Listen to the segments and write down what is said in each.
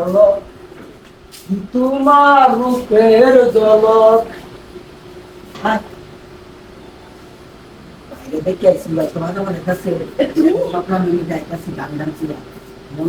ঝলক তোমার রূপের ঝলক দেখে আসছিল তোমার আমার কাছে স্বপ্ন মিলে যায় কাছে গান গান ছিল মন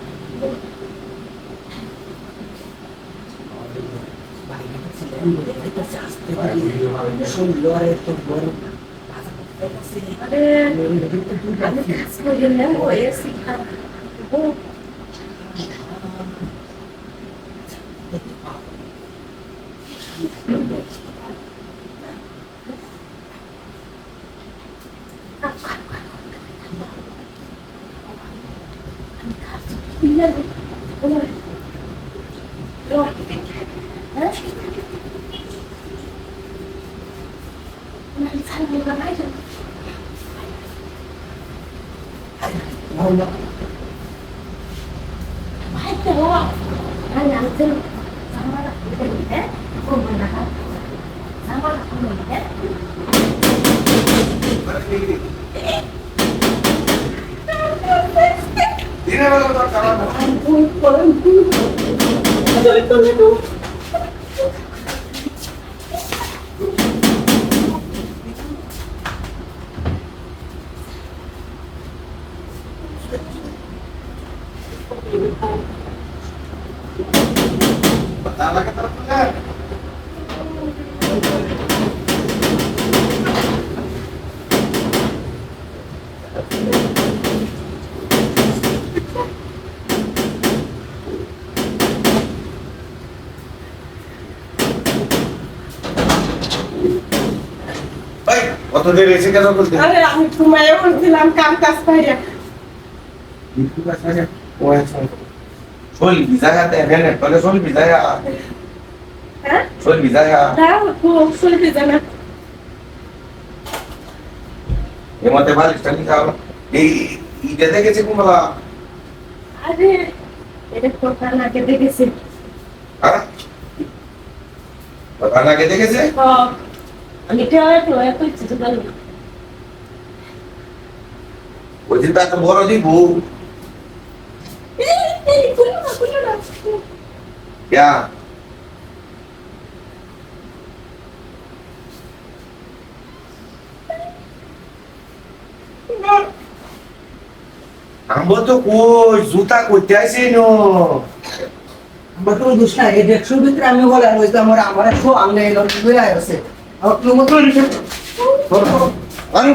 cuando te rechazaste, son lores a ver, Thank you. saya bilang aja sama anak sama anak Ini adalah Ampun, ampun. Ada itu itu. Kau tuh di resi kan aku tuh. Ada aku cuma mayor dalam kantas banyak. solvi, saya teh nenek, kalau solvi saya. Hah? Solvi saya. Tahu, aku solvi sana. Yang mau terbalik, tadi kau. Di, di dete ke sih kumala. Ada, ada kota nak dete ke sih. Hah? Kota nak dete ke sih? Oh, ini dia tu, aku itu tu kan. Wajib tak terboro sih bu. ইয়া আমবো তো কই জুতা কইতে আইছি no বকরু Dushta এই দেখছো ভিতরে আমি বলে আমি তো আমার আমার শো